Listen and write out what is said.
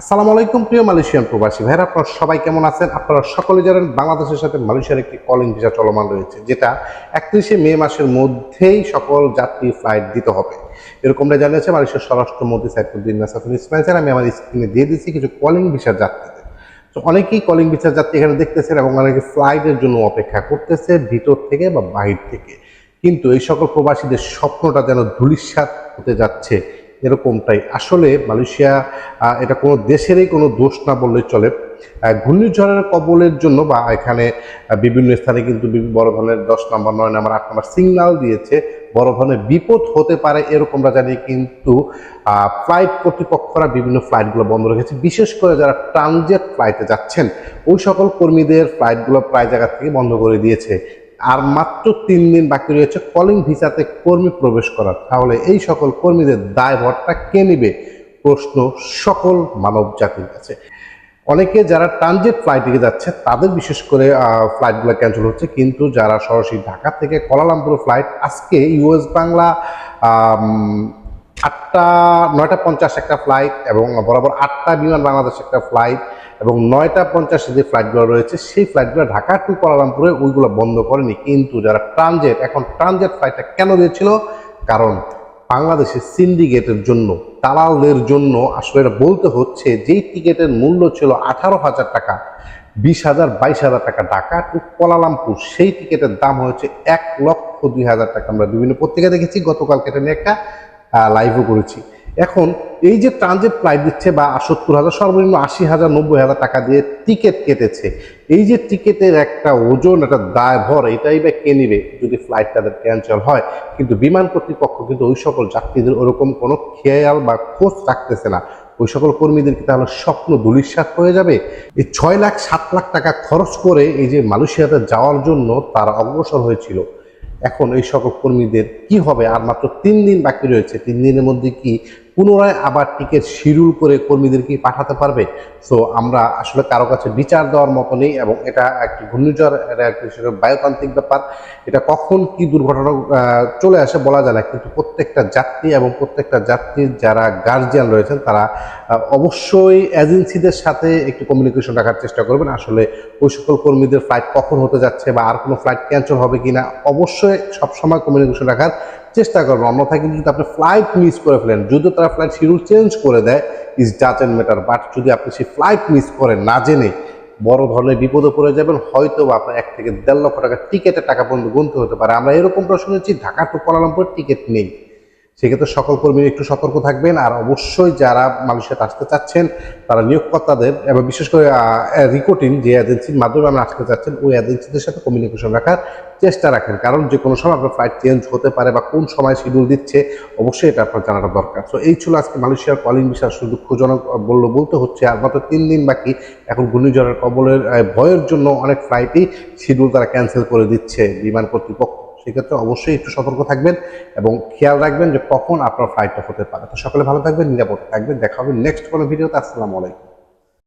আসসালামু আলাইকুম প্রিয় মালয়েশিয়ান প্রবাসী ভাইরা আপনারা সবাই কেমন আছেন? আপনারা সকলে জানেন বাংলাদেশের সাথে মালয়েশিয়ার একটি কলিং ভিসা চলমান রয়েছে, যেটা একত্রিশে মে মাসের মধ্যেই সকল যাত্রী ফ্লাইট দিতে হবে। এরকমটা জানিয়েছে মালয়েশিয়ার স্বরাষ্ট্রমন্ত্রী সাইফুদ্দিন নাসাফুল ইসমাইল স্যার আমি আমার স্ক্রিনে দিয়ে দিচ্ছি কিছু কলিং ভিসার যাত্রীদের। তো অনেকেই কলিং ভিসার যাত্রী এখানে দেখতেছেন এবং অনেকে ফ্লাইটের জন্য অপেক্ষা করতেছে ভিতর থেকে বা বাহির থেকে। কিন্তু এই সকল প্রবাসীদের স্বপ্নটা যেন ধূলিসাৎ হতে যাচ্ছে এরকমটাই। আসলে মালয়েশিয়া এটা কোনো দেশেরই কোনো দোষ না বললেই চলে। ঘূর্ণিঝড়ের কবলের জন্য বা এখানে বিভিন্ন স্থানে কিন্তু বড় ধরনের দশ নম্বর, নয় নম্বর, আট নম্বর সিগন্যাল দিয়েছে। বড় ধরনের বিপদ হতে পারে এরকমটা জানিয়ে কিন্তু ফ্লাইট কর্তৃপক্ষরা বিভিন্ন ফ্লাইটগুলো বন্ধ রেখেছে। বিশেষ করে যারা ট্রানজেট ফ্লাইটে যাচ্ছেন, ওই সকল কর্মীদের ফ্লাইটগুলো প্রায় জায়গা থেকে বন্ধ করে দিয়েছে। আর মাত্র তিন দিন বাকি রয়েছে কলিং ভিসাতে কর্মী প্রবেশ করার। তাহলে এই সকল কর্মীদের দায়ভারটা কে নেবে? প্রশ্ন সকল মানব জাতির কাছে। অনেকে যারা ট্রানজিট ফ্লাইটে যাচ্ছে, তাদের বিশেষ করে ফ্লাইটগুলো ক্যান্সেল হচ্ছে। কিন্তু যারা সরাসরি ঢাকা থেকে কলালামপুর ফ্লাইট আজকে ইউএস বাংলা আটটা, নয়টা পঞ্চাশ একটা ফ্লাইট এবং বরাবর আটটা বিমান বাংলাদেশ একটা ফ্লাইট এবং নয়টা পঞ্চাশে যে ফ্লাইটগুলো রয়েছে, সেই ফ্লাইটগুলো ঢাকা টু কুয়ালালামপুরে ওইগুলো বন্ধ করেনি। কিন্তু যারা ট্রানজেট এখন ট্রানজেট ফ্লাইটটা কেন দিয়েছিল? কারণ বাংলাদেশের সিন্ডিকেটের জন্য, দালালদের জন্য আসলে এটা বলতে হচ্ছে, যেই টিকিটের মূল্য ছিল আঠারো হাজার টাকা, বিশ হাজার, বাইশ হাজার টাকা ঢাকা টু কুয়ালালামপুর সেই টিকিটের দাম হয়েছে এক লক্ষ দুই হাজার টাকা। আমরা বিভিন্ন পত্রিকা দেখেছি, গতকালকে এটা নিয়ে একটা লাইভও করেছি। এখন এই যে ট্রানজিট ফ্লাইট দিচ্ছে বা সত্তর হাজার, সর্বনিম্ন আশি হাজার, নব্বই হাজার টাকা দিয়ে টিকিট কেটেছে। এই যে টিকিটের একটা ওজন, একটা দায় ভর এটাই বা কে নিবে যদি ফ্লাইট তাদের ক্যান্সেল হয়? কিন্তু বিমান কর্তৃপক্ষ কিন্তু ওই সকল যাত্রীদের ওরকম কোনো খেয়াল বা খোঁজ রাখতেছে না। ওই সকল কর্মীদেরকে তাহলে স্বপ্ন দুলিশ্বাস হয়ে যাবে? এই ছয় লাখ, সাত লাখ টাকা খরচ করে এই যে মালয়েশিয়াতে যাওয়ার জন্য তারা অগ্রসর হয়েছিল। এখন এই সকল কর্মীদের কি হবে? আর মাত্র তিন দিন বাকি রয়েছে। তিন দিনের মধ্যে কি পুনরায় আবার টিকিট শিডিউল করে কর্মীদেরকে পাঠাতে পারবে। সো আমরা আসলে কারও কাছে বিচার দেওয়ার মতো নেই এবং এটা একটি ঘূর্ণিঝড়, এটা একটি বায়ুতান্ত্রিক ব্যাপার। এটা কখন কি দুর্ঘটনা চলে আসে বলা যায় না, কিন্তু প্রত্যেকটা যাত্রী এবং প্রত্যেকটা যাত্রীর যারা গার্জিয়ান রয়েছেন, তারা অবশ্যই এজেন্সিদের সাথে একটু কমিউনিকেশন রাখার চেষ্টা করবেন। আসলে ওই সকল কর্মীদের ফ্লাইট কখন হতে যাচ্ছে বা আর কোনো ফ্লাইট ক্যান্সেল হবে কিনা, অবশ্যই সবসময় কমিউনিকেশন রাখার চেষ্টা করবেন অন্যথায় কিন্তু যদি আপনি ফ্লাইট মিস করে ফেলেন যদিও তারা ফ্লাইট শিডিউল চেঞ্জ করে দেয় ইজ অ্যান্ড ম্যাটার বাট যদি আপনি সেই ফ্লাইট মিস করেন না জেনে বড় ধরনের বিপদে পড়ে যাবেন হয়তো বা আপনার এক থেকে দেড় লক্ষ টাকা টিকেটের টাকা পর্যন্ত গুনতে হতে পারে। আমরা এরকমটা শুনেছি ঢাকা টু কুয়ালালামপুর টিকিট নেই। সেক্ষেত্রে সকল কর্মী একটু সতর্ক থাকবেন আর অবশ্যই যারা মালয়েশিয়াতে আসতে চাচ্ছেন, তারা নিয়োগকর্তাদের এবং বিশেষ করে রিকোটিন যে এজেন্সির মাধ্যমে আমরা আসতে চাচ্ছেন, ওই এজেন্সিদের সাথে কমিউনিকেশন রাখার চেষ্টা রাখেন। কারণ যে কোনো সময় আপনার ফ্লাইট চেঞ্জ হতে পারে বা কোন সময় শিডিউল দিচ্ছে, অবশ্যই এটা আপনার জানাটা দরকার। তো এই ছিল আজকে মালয়েশিয়ার কলিং বিষয় শুধু দুঃখজনক বলল বলতে হচ্ছে। আর মাত্র তিন দিন বাকি, এখন ঘূর্ণিঝড়ের কবলের ভয়ের জন্য অনেক ফ্লাইটই শিডিউল তারা ক্যান্সেল করে দিচ্ছে। বিমান কর্তৃপক্ষ সেক্ষেত্রে অবশ্যই একটু সতর্ক থাকবেন এবং খেয়াল রাখবেন যে কখন আপনার ফ্লাইটটা হতে পারে। তো সকলে ভালো থাকবেন, নিরাপদে থাকবেন। দেখা হবে নেক্সট কোনো ভিডিওতে আসসালামু আলাইকুম।